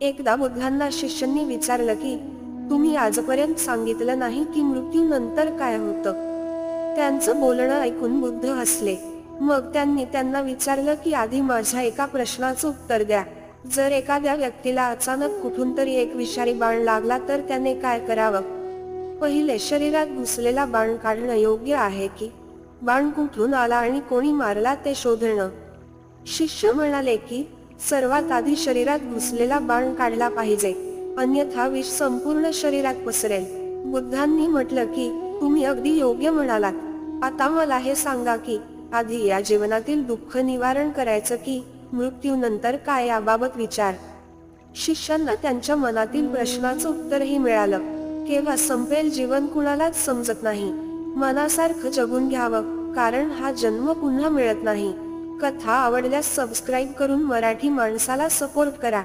एकदा बुद्धांना शिष्यांनी विचारलं की तुम्ही आजपर्यंत सांगितलं नाही की मृत्यूनंतर काय होतं? त्यांचं बोलणं ऐकून बुद्ध हसले. मग त्यांनी त्यांना विचारलं की आधी माझ्या एका प्रश्नाचं उत्तर द्या. जर एखाद्या व्यक्तीला अचानक कुठून तरी एक विषारी बाण लागला तर त्याने काय करावं? पहिले शरीरात घुसलेला बाण काढणं योग्य आहे की? बाण कुठून आला आणि कोणी मारला ते शोधणं? शिष्य म्हणाले की सर्वात आधी शरीरात घुसलेला बाण काढला पाहिजे. अन्यथा विष संपूर्ण शरीरात पसरेल. बुद्धांनी म्हटलं की तुम्ही अगदी योग्य म्हणालात. आता मला हे सांगा की आधी या जीवनातील दुःख निवारण करायचं की मृत्यूनंतर काय याबाबत विचार? शिष्यांना त्यांच्या मनातील प्रश्नाचं उत्तरही मिळालं. केव्हा संपेल जीवन कुणालाच समजत नाही. मनासारखं जगून घ्यावं कारण हा जन्म पुन्हा मिळत नाही. कथा आवडल्यास सबस्क्राईब करून मराठी माणसाला सपोर्ट करा.